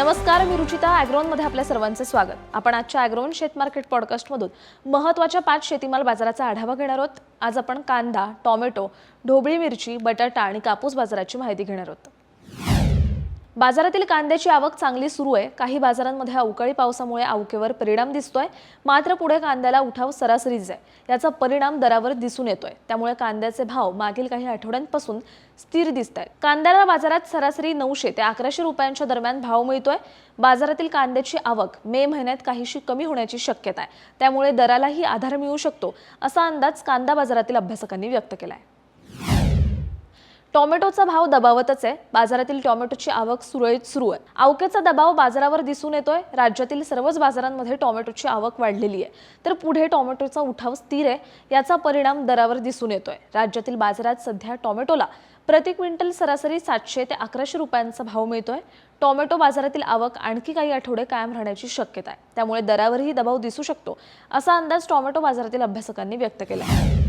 नमस्कार मी रुचिता. ॲग्रोनमध्ये आपल्या सर्वांचे स्वागत. आपण आजच्या ॲग्रोन शेत मार्केट पॉडकास्टमधून महत्त्वाच्या पाच शेतीमाल बाजाराचा आढावा घेणार आहोत. आज आपण कांदा टोमॅटो ढोबळी मिरची बटाटा आणि कापूस बाजाराची माहिती घेणार आहोत. बाजारातील कांद्याची आवक चांगली सुरू आहे. काही बाजारांमध्ये अवकाळी पावसामुळे आवकेवर परिणाम दिसतोय. मात्र पुढे कांद्याला उठाव सरासरीच आहे. याचा परिणाम दरावर दिसून येतोय. त्यामुळे कांद्याचे भाव मागील काही आठवड्यांपासून स्थिर दिसत आहेत कांद्याला बाजारात सरासरी नऊशे ते अकराशे रुपयांच्या दरम्यान भाव मिळतोय. बाजारातील कांद्याची आवक मे महिन्यात काहीशी कमी होण्याची शक्यता आहे. त्यामुळे दरालाही आधार मिळू शकतो असा अंदाज कांदा बाजारातील अभ्यासकांनी व्यक्त केला आहे टोमॅटोचा भाव दबावतच आहे. बाजारातील टोमॅटोची आवक सुरळीत सुरू आहे. आवकेचा दबाव बाजारावर दिसून येतोय. राज्यातील सर्वच बाजारांमध्ये टोमॅटोची आवक वाढलेली आहे. तर पुढे टोमॅटोचा उठाव स्थिर आहे याचा परिणाम दरावर दिसून येतोय. राज्यातील बाजारात सध्या टोमॅटोला प्रति क्विंटल सरासरी सातशे ते अकराशे रुपयांचा भाव मिळतोय. टोमॅटो बाजारातील आवक आणखी काही आठवडे कायम राहण्याची शक्यता आहे. त्यामुळे दरावरही दबाव दिसू शकतो असा अंदाज टोमॅटो बाजारातील अभ्यासकांनी व्यक्त केला आहे.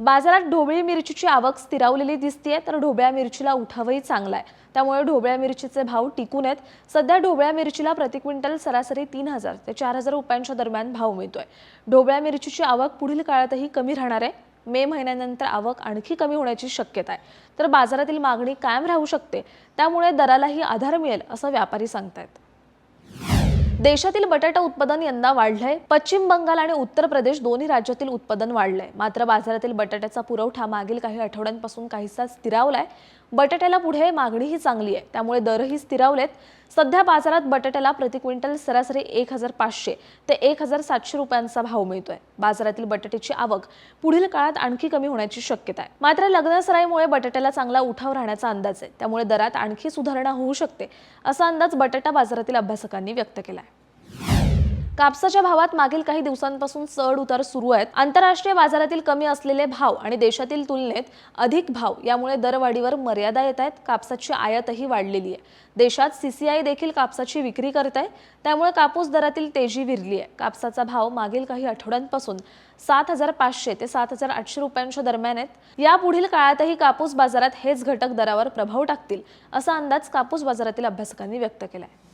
बाजारात ढोबळी मिरचीची आवक स्थिरावलेली दिसतीये तर ढोबळ्या मिरचीला उठावही चांगला आहे त्यामुळे ढोबळ्या मिरचीचे भाव टिकून आहेत. सध्या ढोबळ्या मिरचीला प्रति क्विंटल सरासरी तीन हजार ते चार हजार रुपयांच्या दरम्यान भाव मिळतोय. ढोबळ्या मिरचीची आवक पुढील काळातही कमी राहणार आहे. मे महिन्यानंतर आवक आणखी कमी होण्याची शक्यता आहे. तर बाजारातील मागणी कायम राहू शकते. त्यामुळे दरालाही आधार मिळेल असं व्यापारी सांगतायत. देशातील बटाटा उत्पादन यंदा वाढलंय. पश्चिम बंगाल आणि उत्तर प्रदेश दोन्ही राज्यातील उत्पादन वाढलंय. मात्र बाजारातील बटाट्याचा पुरवठा मागील काही आठवड्यांपासून काहीसा स्थिरावलाय. बटाट्याला पुढे मागणीही चांगली आहे. त्यामुळे दरही स्थिरावलेत. सध्या बाजारात बटाट्याला प्रति क्विंटल सरासरी एक हजार पाचशे ते एक हजार सातशे रुपयांचा भाव मिळतोय. बाजारातील बटाट्याची आवक पुढील काळात आणखी कमी होण्याची शक्यता आहे. मात्र लग्नसराईमुळे बटाट्याला चांगला उठाव राहण्याचा अंदाज आहे. त्यामुळे दरात आणखी सुधारणा होऊ शकते असा अंदाज बटाटा बाजारातील अभ्यासकांनी व्यक्त केला आहे कापसाच्या भावात मागील काही दिवसांपासून चढ उतार सुरू आहेत. आंतरराष्ट्रीय बाजारातील कमी असलेले भाव आणि देशातील तुलनेत अधिक भाव यामुळे दरवाढीवर मर्यादा येत आहेत. कापसाची आयातही वाढलेली आहे. देशात सीसीआय देखील कापसाची विक्री करत आहे. त्यामुळे कापूस दरातील तेजी विरली आहे. कापसाचा भाव मागील काही आठवड्यांपासून सात हजार पाचशे ते सात हजार आठशे रुपयांच्या दरम्यान आहेत. या पुढील काळातही कापूस बाजारात हेच घटक दरावर प्रभाव टाकतील असा अंदाज कापूस बाजारातील अभ्यासकांनी व्यक्त केला आहे